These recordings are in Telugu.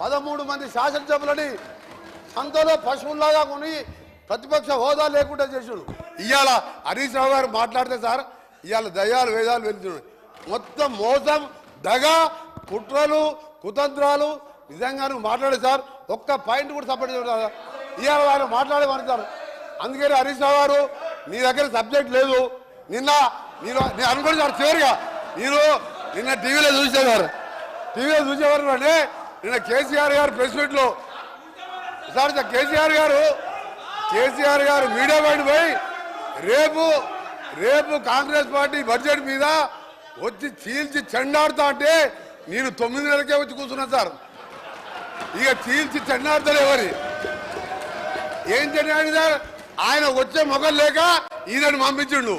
పదమూడు మంది శాసనసభలని సంతలో పశువుల్లాగా కొని ప్రతిపక్ష హోదా లేకుండా చేసాడు ఇవాళ హరీష్ రావు గారు మాట్లాడితే సార్ ఇవాళ దయాలు వేదాలు వెళ్తున్నాయి. మొత్తం మోసం దగ కుట్రలు కుతంత్రాలు నిజంగా నువ్వు మాట్లాడే సార్ ఒక్క పాయింట్ కూడా సపోర్ట్ చేయడం ఇవాళ ఆయన మాట్లాడేమని సార్. అందుకని హరీష్ రావు గారు నీ దగ్గర సబ్జెక్ట్ లేదు. నిన్న నేను నేను అనుకోండి సార్ చివరిగా నేను నిన్న టీవీలో చూసేవారు. టీవీలో చూసేవారు అంటే నిన్న కేసీఆర్ గారు ప్రెస్ మీట్లో సార్ సార్ కేసీఆర్ గారు కేసీఆర్ గారు మీడియా బయట పోయి రేపు రేపు కాంగ్రెస్ పార్టీ బడ్జెట్ మీద వచ్చి చీల్చి చెండాడుతా అంటే నేను తొమ్మిది నెలలకే వచ్చి కూర్చున్నా సార్. ఇక చీల్చి చెండాడుతాడు ఎవరి? ఏం చెండాడు సార్? ఆయన వచ్చే మొగలు లేక ఈయనని పంపించిండు.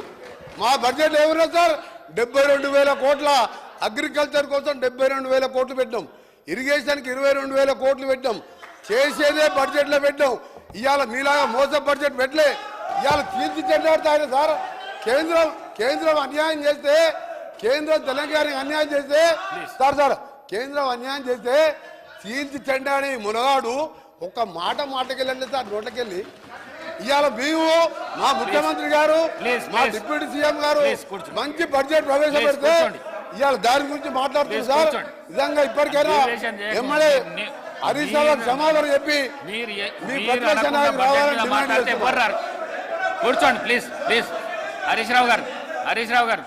మా బడ్జెట్ ఎవరు సార్? డెబ్బై రెండు వేల కోట్ల అగ్రికల్చర్ కోసం డెబ్బై రెండు వేల కోట్లు పెట్టాం ఇరిగేషన్కి ఇరవై రెండు వేల కోట్లు పెట్టాం చేసేదే బడ్జెట్లో పెట్టాం ఇవాళ మీలాగా మోసం బడ్జెట్ పెట్టలే ఇవాళ తీర్చి చెండాడుతా ఆయన సార్ కేంద్రం కేంద్రం అన్యాయం చేస్తే కేంద్రం తెలంగాణకి అన్యాయం చేస్తే సార్ సార్ కేంద్రం అన్యాయం చేస్తే చీల్చి చెండాడి మునగాడు ఒక్క మాట మాటకెళ్ళండి సార్ నోట్లకెళ్ళి ఇవాళ మేము మా ముఖ్యమంత్రి గారు మా. డిప్యూటీ సీఎం గారు. మంచి బడ్జెట్ ప్రవేశపెడితే. ఇవాళ దాని గురించి మాట్లాడుతుంది సార్. నిజంగా ఇప్పటికైనా. ఎమ్మెల్యే హరీష్ రావు సమాధానం చెప్పి కూర్చోండి ప్లీజ్ ప్లీజ్. హరీష్ రావు గారు హరీష్ రావు గారు.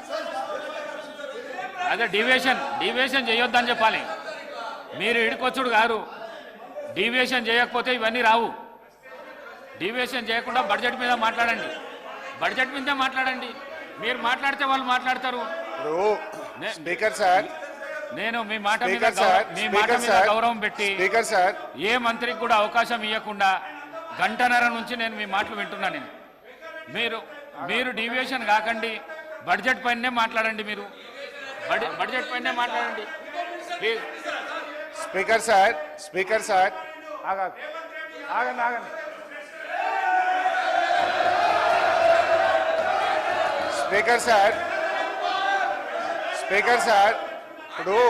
అదే డివియేషన్ డివియేషన్ చేయొద్దని చెప్పాలి. మీరు ఇడికొచ్చుడు గారు. డివియేషన్ చేయకపోతే ఇవన్నీ రావు. డివియేషన్ చేయకుండా బడ్జెట్ మీద మాట్లాడండి. బడ్జెట్ మీద మాట్లాడండి. మీరు మాట్లాడితే వాళ్ళు మాట్లాడతారు. Speaker sir. నేను మీ మాట మీద మీ మాట మీద గౌరవం పెట్టి స్పీకర్ సార్. ఏ మంత్రికి కూడా అవకాశం ఇవ్వకుండా గంటన్నర నుంచి నేను మీ మాటలు వింటున్నా నేను. మీరు మీరు డీవియేషన్ కాకండి బడ్జెట్ పైనే మాట్లాడండి మీరు. బడ్జెట్ పైనే మాట్లాడండి. Please. Speaker sir speaker sir. ఆగా ఆగండి ఆగండి. Speaker sir. స్పీకర్ సార్ ఇప్పుడు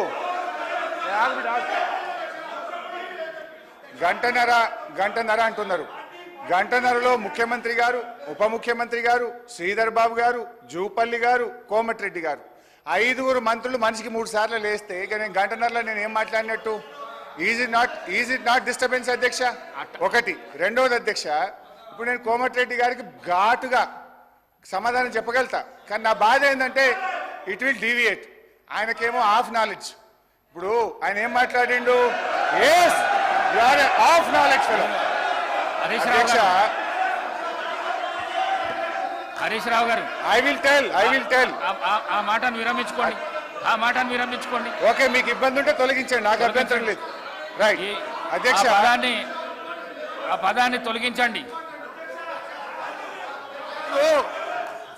గంటన్నర గంటన్నర అంటున్నారు. గంటన్నరలో ముఖ్యమంత్రి గారు ఉప ముఖ్యమంత్రి గారు శ్రీధర్ బాబు గారు జూపల్లి గారు కోమటిరెడ్డి గారు. ఐదుగురు మంత్రులు మనిషికి మూడు సార్లు లేస్తే ఇక నేను గంటన్నరలో నేను ఏం మాట్లాడినట్టు? Is not is it not disturbance అధ్యక్ష? ఒకటి. రెండవది అధ్యక్ష ఇప్పుడు నేను కోమటిరెడ్డి గారికి ఘాటుగా సమాధానం చెప్పగలుగుతా. కానీ నా బాధ ఏంటంటే ఇట్ విల్ డీవియేట్ ఆయనకేమో హాఫ్ నాలెడ్జ్ ఇప్పుడు ఆయన ఏం మాట్లాడిండు? Yes are half knowledge fellow అధ్యక్ష గారు హరీష్ రావు గారు. I will tell I will tell ఆ- మాటను విరమించుకోండి. ఆ మాటను విరమించుకోండి. ఓకే మీకు ఇబ్బంది ఉంటే తొలగించండి నాకు అభ్యంతరం లేదు. రైట్ అధ్యక్ష ఆ పదాన్ని ఆ పదాన్ని తొలగించండి.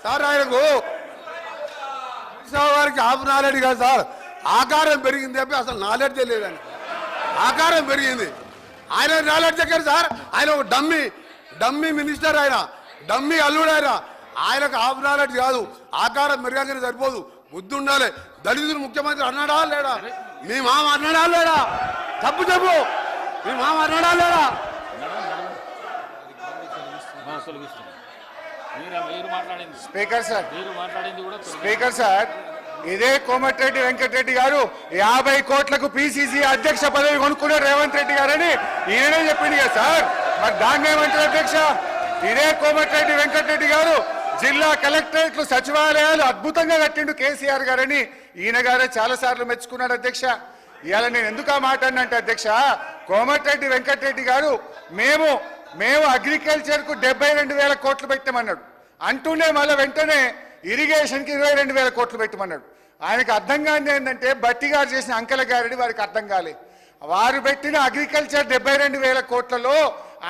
సార్ ఆయనకు గారికి హాఫ్ నాలెడ్జ్ కాదు సార్. ఆకారం పెరిగింది చెప్పి అసలు నాలెడ్జ్ లేదని ఆకారం పెరిగింది. ఆయన నాలెడ్జ్ ఎక్కడ సార్? ఆయన ఒక డమ్మి డమ్మి మినిస్టర్ ఆయన డమ్మి అల్లుడు ఆయన. ఆయనకు హాఫ్ నాలెడ్జ్ కాదు. ఆకారం పెరగానే సరిపోదు. బుద్ధి ఉండాలి. దళితులు ముఖ్యమంత్రి అన్నాడా లేడా మీ మామ అన్నాడా లేడా తప్పు చెప్పు. మీ మామ అన్నాడా లేడా మీరు మీరు మాట్లాడింది స్పీకర్ సార్ మీరు మాట్లాడింది కూడా తొలగించండి. స్పీకర్ సార్ ఇదే కోమటిరెడ్డి వెంకటరెడ్డి గారు యాభై కోట్లకు పిసిసి అధ్యక్ష పదవి కొనుక్కునే రేవంత్ రెడ్డి గారని ఈయనే చెప్పింది కదా సార్. మరి దాన్ని ఏమంటారు అధ్యక్ష? ఇదే కోమటిరెడ్డి వెంకటరెడ్డి గారు జిల్లా కలెక్టరేట్లు సచివాలయాలు అద్భుతంగా కట్టిండు కేసీఆర్ గారని ఈయన గారే చాలా సార్లు మెచ్చుకున్నాడు అధ్యక్ష. ఇవాళ నేను ఎందుకు ఆ మాట అన్నంటే అధ్యక్ష కోమటిరెడ్డి వెంకటరెడ్డి గారు మేము మేము అగ్రికల్చర్కు డెబ్బై రెండు వేల కోట్లు పెట్టామన్నాడు. అంటూనే మళ్ళీ వెంటనే ఇరిగేషన్కి ఇరవై రెండు వేల కోట్లు పెట్టమన్నాడు. ఆయనకు అర్థం కాని ఏంటంటే బట్టి గారు చేసిన అంకల గారిని వారికి అర్థం కాలే. వారు పెట్టిన అగ్రికల్చర్ డెబ్బై రెండు వేల కోట్లలో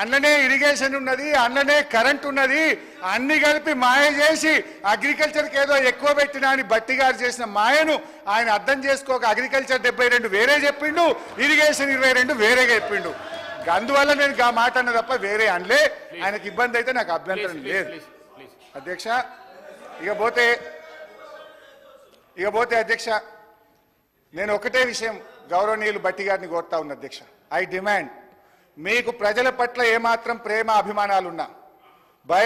అన్ననే ఇరిగేషన్ ఉన్నది అన్ననే కరెంట్ ఉన్నది అన్ని కలిపి మాయ చేసి అగ్రికల్చర్కి ఏదో ఎక్కువ పెట్టినా అని బట్టి గారు చేసిన మాయను ఆయన అర్థం చేసుకోక అగ్రికల్చర్ డెబ్బై రెండు వేరే చెప్పిండు ఇరిగేషన్ ఇరవై రెండు వేరేగా చెప్పిండు. అందువల్ల నేను ఆ మాట అన్న తప్ప వేరే అనలే. ఆయనకి ఇబ్బంది అయితే నాకు అభ్యంతరం లేదు. అధ్యక్ష ఇక ఇకపోతే అధ్యక్ష నేను ఒకటే విషయం గౌరవనీయులు బట్టి గారిని కోరుతా ఉన్న అధ్యక్ష. ఐ డిమాండ్ మీకు ప్రజల పట్ల ఏమాత్రం ప్రేమ అభిమానాలున్నా భయ